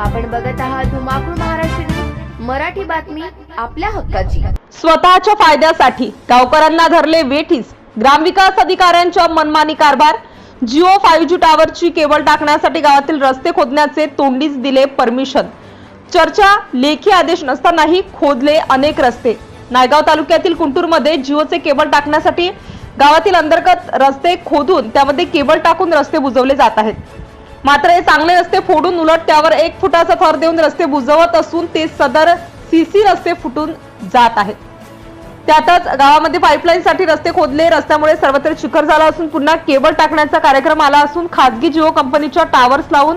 आपण बघत आहात धुमाकूळ महाराष्ट्र न्यूज, मराठी बातमी आपल्या हक्काची. स्वतःच्या फायद्यासाठी गावकऱ्यांना धरले वेठीस. ग्रामविकास अधिकाऱ्यांच्या मनमानी कारभार. जिओ फाईव्ह जी टॉवरची केबल टाकण्यासाठी गावातील रस्ते खोदण्याचे तोंडीच दिले परमिशन. चर्चा लेखी आदेश नसतानाही खोदले अनेक रस्ते. नायगाव तालुक्यातील कुंटूरमध्ये जिओचे केबल टाकण्यासाठी गावातील अंतर्गत रस्ते खोदून त्यामध्ये केबल टाकून रस्ते बुजवले जात आहेत. मात्र हे चांगले रस्ते फोडून उलट त्यावर एक फुटाचा थर देऊन रस्ते बुजवत असून ते सदर सीसी रस्ते फुटून जात आहेत. त्यातच गावामध्ये पाईपलाईन साठी रस्ते खोदले. रस्त्यामुळे सर्वत्र चिखर झाला असून पुन्हा केबल टाकण्याचा कार्यक्रम आला असून खासगी जिओ कंपनीच्या टावर्स लावून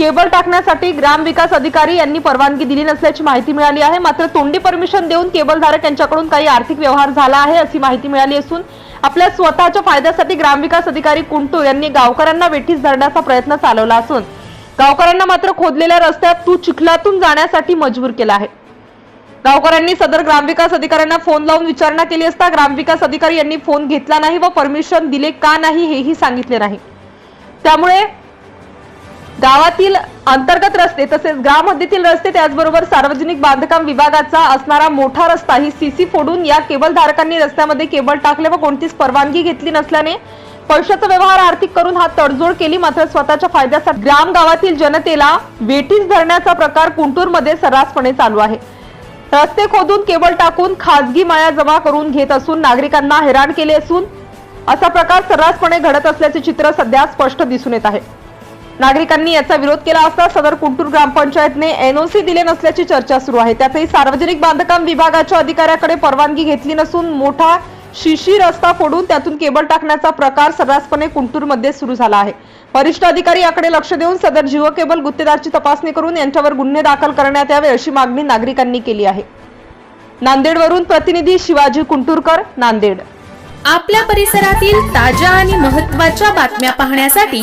केबल टाकण्यासाठी ग्रामविकास अधिकारी यांनी परवानगी दिली नसल्याची माहिती मिळाली आहे. मात्र तोंडी परमिशन देऊन केबलधारक यांच्याकडून काही आर्थिक व्यवहार झाला आहे अशी माहिती मिळाली असून आपल्या स्वतःच्या फायद्यासाठी ग्रामविकास अधिकारी कुंटू यांनी गावकऱ्यांना वेठीस धरण्याचा प्रयत्न चालवला असून गावकऱ्यांना मात्र खोदलेल्या रस्त्यात तू चिखलातून जाण्यासाठी मजबूर केला आहे. गावकऱ्यांनी सदर ग्रामविकास अधिकाऱ्यांना फोन लावून विचारणा केली असता ग्रामविकास अधिकारी यांनी फोन घेतला नाही व परमिशन दिले का नाही हेही सांगितले नाही. त्यामुळे गावातील अंतर्गत रस्ते तसेच ग्राम रस्ते त्याचबरोबर सार्वजनिक बांधकाम विभागाचा असणारा मोठा रस्ता ही सीसी फोडून या केबल धारकांनी रस्त्यामध्ये केबल टाकले व कोणतीच परवानगी घेतली नसल्याने पैशाचा व्यवहार आर्थिक करून हा तडजोड केली. मात्र स्वतःच्या फायद्यासाठी ग्राम गावातील जनतेला वेठीस धरण्याचा प्रकार कुंटूरमध्ये सर्रासपणे चालू आहे. रस्ते खोदून केबल टाकून खासगी माया जमा करून घेत असून नागरिकांना हैराण केले असून असा प्रकार सर्रासपणे घडत असल्याचे चित्र सध्या स्पष्ट दिसून येत आहे. नागरिकांनी याचा विरोध केला असता सदर कुंटूर ग्रामपंचायतने एनओसी दिले नसल्याची चर्चा सुरू आहे. त्यातही सार्वजनिक बांधकाम विभागाच्या अधिकाऱ्याकडे परवानगी घेतली नसून मोठा शिशी रस्ता फोडून त्यातून केबल टाकण्याचा प्रकार सर्रासपणे कुंटूरमध्ये सुरू झाला आहे. वरिष्ठ अधिकारी याकडे लक्ष देऊन सदर जिओ केबल गुत्तेदारची तपासणी करून यांच्यावर गुन्हे दाखल करण्यात यावे अशी मागणी नागरिकांनी केली आहे. नांदेडवरून प्रतिनिधी शिवाजी कुंटूरकर नांदेड. आपल्या परिसरातील ताज्या आणि महत्त्वाच्या बातम्या पाहण्यासाठी